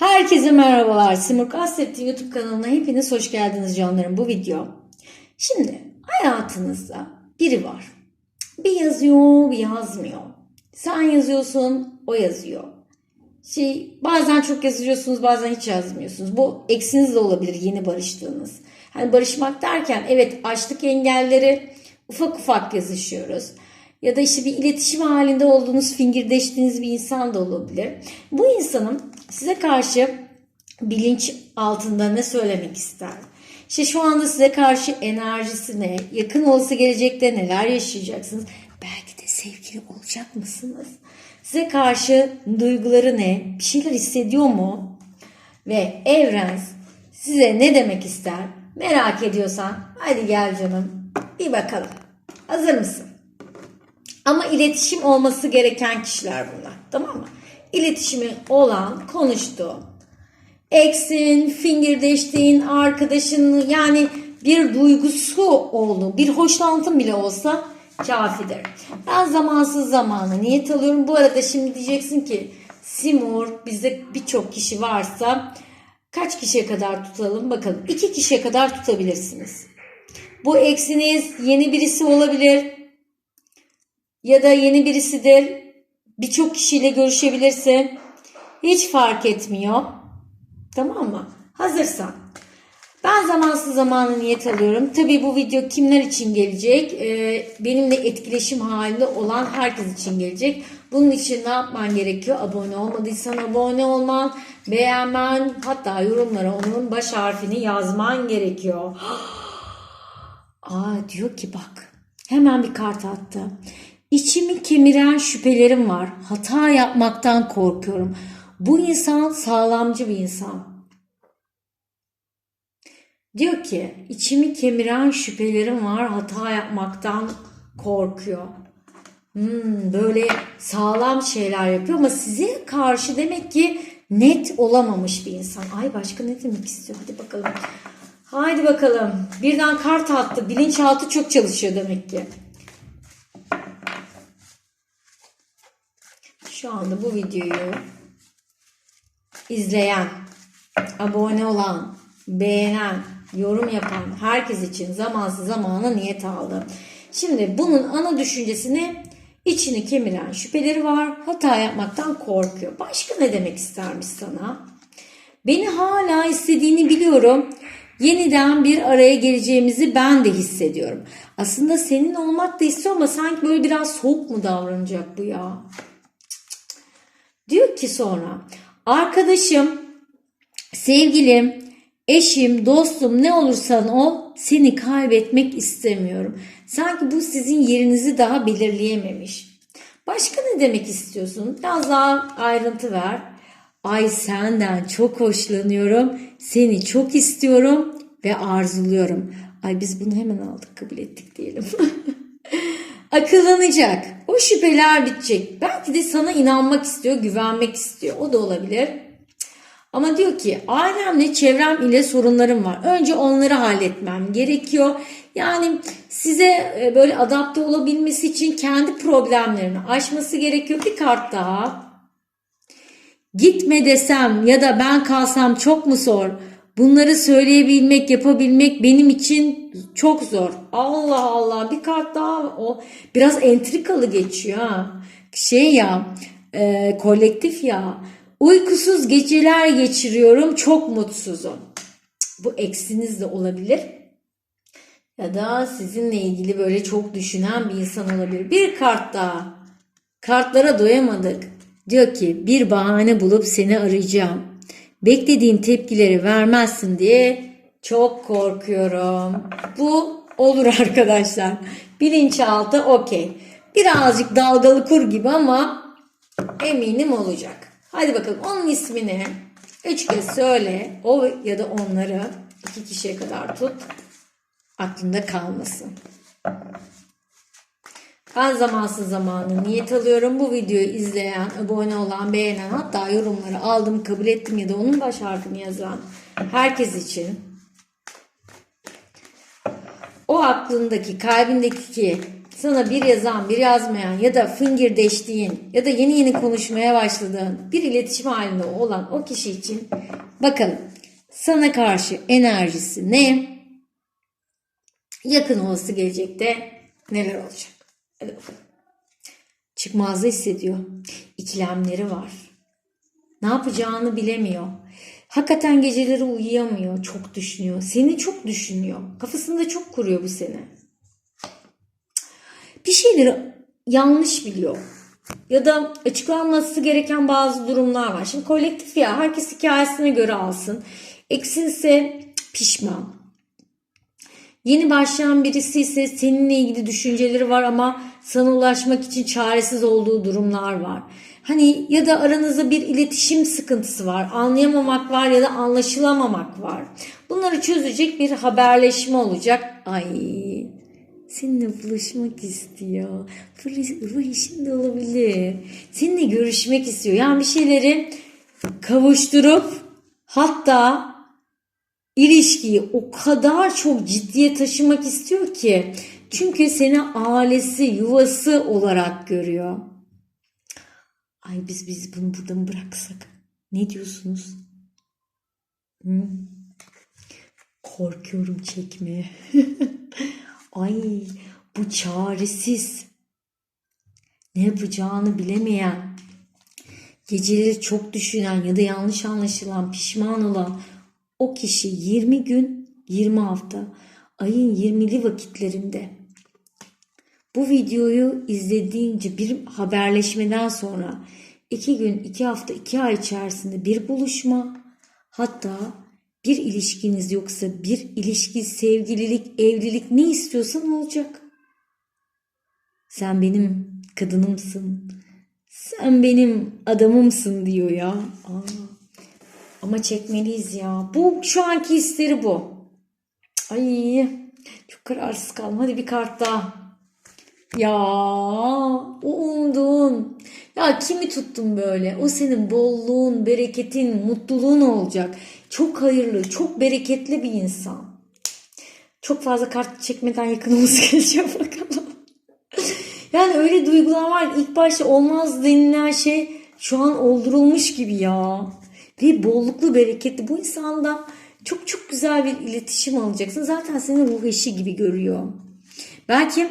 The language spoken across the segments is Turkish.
Herkese merhabalar. Simurg Asset'in YouTube kanalına hepiniz hoş geldiniz canlarım bu video. Şimdi hayatınızda biri var. Bir yazıyor, bir yazmıyor. Sen yazıyorsun, o yazıyor. Şey, bazen çok yazıyorsunuz, bazen hiç yazmıyorsunuz. Bu eksiniz de olabilir yeni barıştığınız. Hani barışmak derken evet açlık engelleri ufak ufak yazışıyoruz. Ya da işte bir iletişim halinde olduğunuz, fingirdeştiğiniz bir insan da olabilir. Bu insanın size karşı bilinç altında ne söylemek ister? İşte şu anda size karşı enerjisi ne? Yakın olsa gelecekte neler yaşayacaksınız? Belki de sevgili olacak mısınız? Size karşı duyguları ne? Bir şeyler hissediyor mu? Ve evren size ne demek ister? Merak ediyorsan hadi gel canım bir bakalım. Hazır mısın? Ama iletişim olması gereken kişiler bunlar. Tamam mı? İletişimi olan konuştu. Eksin, fingirdeştiğin, arkadaşın yani bir duygusu oldu. Bir hoşlantın bile olsa kafidir. Ben zamansız zamanı niyet alıyorum. Bu arada şimdi diyeceksin ki Simur bizde birçok kişi varsa kaç kişiye kadar tutalım bakalım. İki kişiye kadar tutabilirsiniz. Bu eksiniz yeni birisi olabilir ya da yeni birisidir. Birçok kişiyle görüşebilirsin. Hiç fark etmiyor. Tamam mı? Hazırsan. Ben zamansız zamanı niyet alıyorum. Tabii bu video kimler için gelecek? Ee, benimle etkileşim halinde olan herkes için gelecek. Bunun için ne yapman gerekiyor? Abone olmadıysan abone olman, beğenmen, hatta yorumlara onun baş harfini yazman gerekiyor. Aa diyor ki bak hemen bir kart attı. İçimi kemiren şüphelerim var. Hata yapmaktan korkuyorum. Bu insan sağlamcı bir insan. Diyor ki içimi kemiren şüphelerim var. Hata yapmaktan korkuyor. Hmm, böyle sağlam şeyler yapıyor ama size karşı demek ki net olamamış bir insan. Ay başka ne demek istiyor? Hadi bakalım. Haydi bakalım. Birden kart attı. Bilinçaltı çok çalışıyor demek ki. Şu anda bu videoyu izleyen, abone olan, beğenen, yorum yapan herkes için zamansız zamana niyet aldım. Şimdi bunun ana düşüncesini içini kemiren şüpheleri var. Hata yapmaktan korkuyor. Başka ne demek istermiş sana? Beni hala istediğini biliyorum. Yeniden bir araya geleceğimizi ben de hissediyorum. Aslında senin olmak da istiyor ama sanki böyle biraz soğuk mu davranacak bu ya? Diyor ki sonra arkadaşım, sevgilim, eşim, dostum ne olursan ol seni kaybetmek istemiyorum. Sanki bu sizin yerinizi daha belirleyememiş. Başka ne demek istiyorsun? Biraz daha ayrıntı ver. Ay senden çok hoşlanıyorum. Seni çok istiyorum ve arzuluyorum. Ay biz bunu hemen aldık kabul ettik diyelim. Akıllanacak. O şüpheler bitecek. Belki de sana inanmak istiyor, güvenmek istiyor. O da olabilir. Ama diyor ki ailemle çevrem ile sorunlarım var. Önce onları halletmem gerekiyor. Yani size e, böyle adapte olabilmesi için kendi problemlerini aşması gerekiyor. Bir kart daha. Gitme desem ya da ben kalsam çok mu zor? Bunları söyleyebilmek, yapabilmek benim için çok zor. Allah Allah bir kart daha o biraz entrikalı geçiyor ha. Şey ya e, kolektif ya. Uykusuz geceler geçiriyorum çok mutsuzum. Bu eksiniz de olabilir. Ya da sizinle ilgili böyle çok düşünen bir insan olabilir. Bir kart daha. Kartlara doyamadık. Diyor ki bir bahane bulup seni arayacağım. Beklediğin tepkileri vermezsin diye çok korkuyorum. Bu olur arkadaşlar. Bilinçaltı okey. Birazcık dalgalı kur gibi ama eminim olacak. Hadi bakalım onun ismini üç kez söyle. O ya da onları iki kişiye kadar tut. Aklında kalmasın. Ben zamansız zamanı niyet alıyorum. Bu videoyu izleyen, abone olan, beğenen hatta yorumları aldım, kabul ettim ya da onun baş harfini yazan herkes için o aklındaki, kalbindeki sana bir yazan, bir yazmayan ya da fingirdeştiğin ya da yeni yeni konuşmaya başladığın bir iletişim halinde olan o kişi için bakalım sana karşı enerjisi ne? Yakın olası gelecekte neler olacak? Çıkmazda hissediyor. İkilemleri var. Ne yapacağını bilemiyor. Hakikaten geceleri uyuyamıyor. Çok düşünüyor. Seni çok düşünüyor. Kafasında çok kuruyor bu seni. Bir şeyleri yanlış biliyor. Ya da açıklanması gereken bazı durumlar var. Şimdi kolektif ya herkes hikayesine göre alsın. Eksinse pişman. Yeni başlayan birisi ise seninle ilgili düşünceleri var ama sana ulaşmak için çaresiz olduğu durumlar var. Hani ya da aranızda bir iletişim sıkıntısı var. Anlayamamak var ya da anlaşılamamak var. Bunları çözecek bir haberleşme olacak. Ay seninle buluşmak istiyor. Ruh işin de olabilir. Seninle görüşmek istiyor. Yani bir şeyleri kavuşturup hatta ilişkiyi o kadar çok ciddiye taşımak istiyor ki. Çünkü seni ailesi, yuvası olarak görüyor. Ay biz biz bunu burada mı bıraksak? Ne diyorsunuz? Hı? Korkuyorum çekmeye. Ay bu çaresiz. Ne yapacağını bilemeyen, geceleri çok düşünen ya da yanlış anlaşılan, pişman olan o kişi 20 gün, 20 hafta, ayın 20'li vakitlerinde bu videoyu izlediğince bir haberleşmeden sonra 2 gün, 2 hafta, 2 ay içerisinde bir buluşma hatta bir ilişkiniz yoksa bir ilişki, sevgililik, evlilik ne istiyorsan olacak. Sen benim kadınımsın. Sen benim adamımsın diyor ya. Aa. Ama çekmeliyiz ya. Bu şu anki hisleri bu. Ay çok kararsız kaldım. Hadi bir kart daha. Ya o umduğun. Ya kimi tuttun böyle? O senin bolluğun, bereketin, mutluluğun olacak. Çok hayırlı, çok bereketli bir insan. Çok fazla kart çekmeden yakınımız gelecek bakalım. Yani öyle duygular var. İlk başta olmaz denilen şey şu an oldurulmuş gibi ya. Ve bolluklu, bereketli. Bu insanda çok çok güzel bir iletişim alacaksın. Zaten seni ruh eşi gibi görüyor. Belki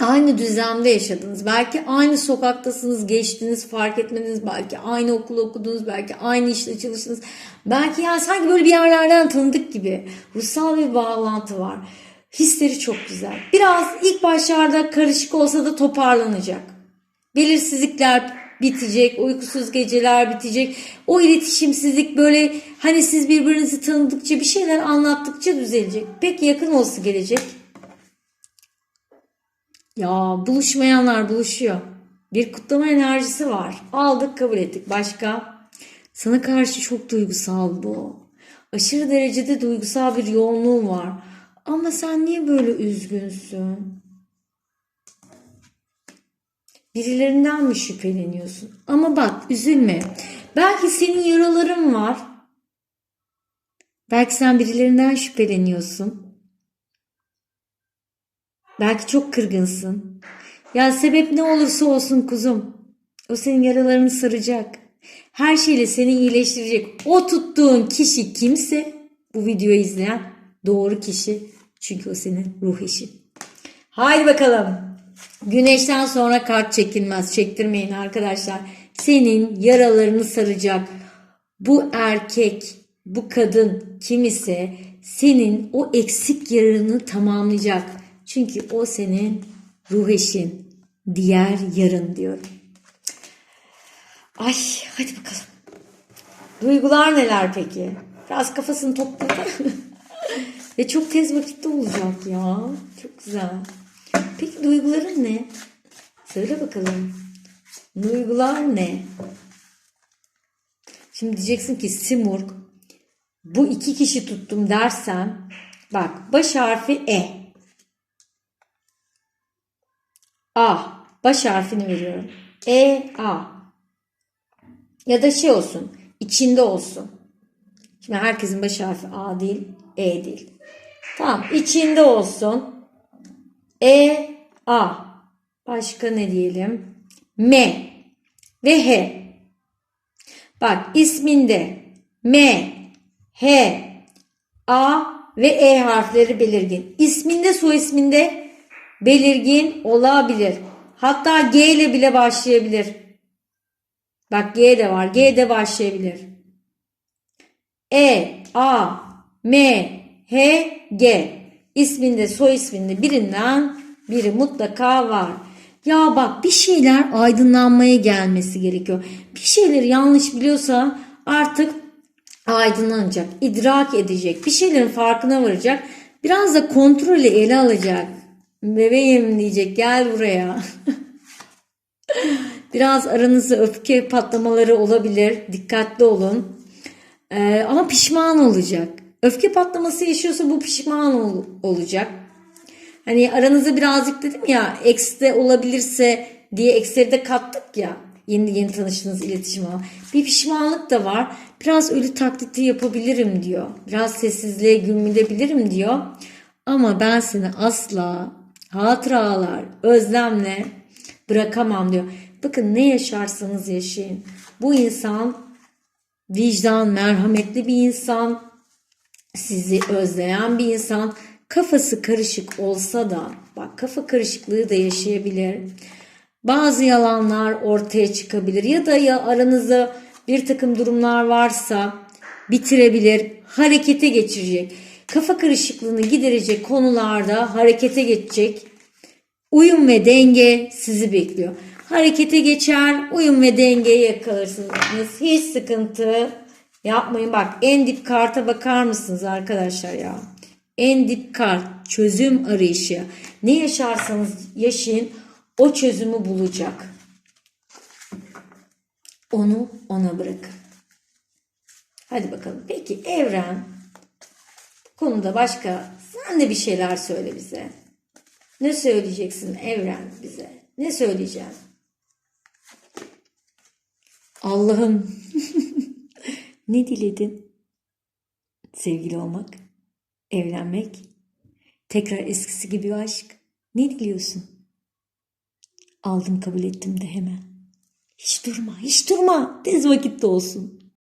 aynı düzlemde yaşadınız. Belki aynı sokaktasınız, geçtiniz, fark etmediniz. Belki aynı okul okudunuz, belki aynı işte çalıştınız. Belki yani sanki böyle bir yerlerden tanıdık gibi. Ruhsal bir bağlantı var. Hisleri çok güzel. Biraz ilk başlarda karışık olsa da toparlanacak. Belirsizlikler bitecek, uykusuz geceler bitecek. O iletişimsizlik böyle hani siz birbirinizi tanıdıkça bir şeyler anlattıkça düzelecek. Pek yakın olsa gelecek. Ya buluşmayanlar buluşuyor. Bir kutlama enerjisi var. Aldık kabul ettik. Başka? Sana karşı çok duygusal bu. Aşırı derecede duygusal bir yoğunluğun var. Ama sen niye böyle üzgünsün? Birilerinden mi şüpheleniyorsun? Ama bak üzülme. Belki senin yaraların var. Belki sen birilerinden şüpheleniyorsun. Belki çok kırgınsın. Ya sebep ne olursa olsun kuzum. O senin yaralarını saracak. Her şeyle seni iyileştirecek. O tuttuğun kişi kimse bu videoyu izleyen doğru kişi. Çünkü o senin ruh işin. Haydi bakalım. Güneşten sonra kart çekilmez. Çektirmeyin arkadaşlar. Senin yaralarını saracak. Bu erkek, bu kadın kim ise senin o eksik yarını tamamlayacak. Çünkü o senin ruh eşin. Diğer yarın diyorum. Ay hadi bakalım. Duygular neler peki? Biraz kafasını topladı. Ve çok tez vakitte olacak ya. Çok güzel. Peki duyguların ne? Söyle bakalım. Duygular ne? Şimdi diyeceksin ki Simurg bu iki kişi tuttum dersen bak baş harfi E. A. Baş harfini veriyorum. E, A. Ya da şey olsun. içinde olsun. Şimdi herkesin baş harfi A değil, E değil. Tamam. içinde olsun. E, A. Başka ne diyelim? M ve H. Bak isminde M, H, A ve E harfleri belirgin. İsminde soy isminde belirgin olabilir. Hatta G ile bile başlayabilir. Bak G de var. G de başlayabilir. E, A, M, H, G. İsminde soy isminde birinden biri mutlaka var. Ya bak bir şeyler aydınlanmaya gelmesi gerekiyor. Bir şeyleri yanlış biliyorsa artık aydınlanacak, idrak edecek, bir şeylerin farkına varacak. Biraz da kontrolü ele alacak. Bebeğim diyecek gel buraya. Biraz aranızda öfke patlamaları olabilir. Dikkatli olun. Ee, ama pişman olacak. Öfke patlaması yaşıyorsa bu pişman ol- olacak. Hani aranızda birazcık dedim ya ekste olabilirse diye eksleri de kattık ya. Yeni yeni tanıştığınız iletişim ağı. Bir pişmanlık da var. Biraz ölü taklidi yapabilirim diyor. Biraz sessizliğe gülmedebilirim diyor. Ama ben seni asla hatıralar, özlemle bırakamam diyor. Bakın ne yaşarsanız yaşayın. Bu insan vicdan, merhametli bir insan, sizi özleyen bir insan, kafası karışık olsa da, bak kafa karışıklığı da yaşayabilir. Bazı yalanlar ortaya çıkabilir ya da ya aranızda bir takım durumlar varsa bitirebilir, harekete geçirecek. Kafa karışıklığını giderecek konularda harekete geçecek. Uyum ve denge sizi bekliyor. Harekete geçer, uyum ve dengeyi yakalarsınız. Hiç sıkıntı yapmayın. Bak en dip karta bakar mısınız arkadaşlar ya? En dip kart çözüm arayışı. Ne yaşarsanız yaşayın o çözümü bulacak. Onu ona bırakın. Hadi bakalım. Peki evren konuda başka sen de bir şeyler söyle bize. Ne söyleyeceksin evren bize? Ne söyleyeceğim? Allah'ım ne diledin? Sevgili olmak, evlenmek, tekrar eskisi gibi aşk. Ne diliyorsun? Aldım kabul ettim de hemen. Hiç durma, hiç durma. Tez vakitte olsun.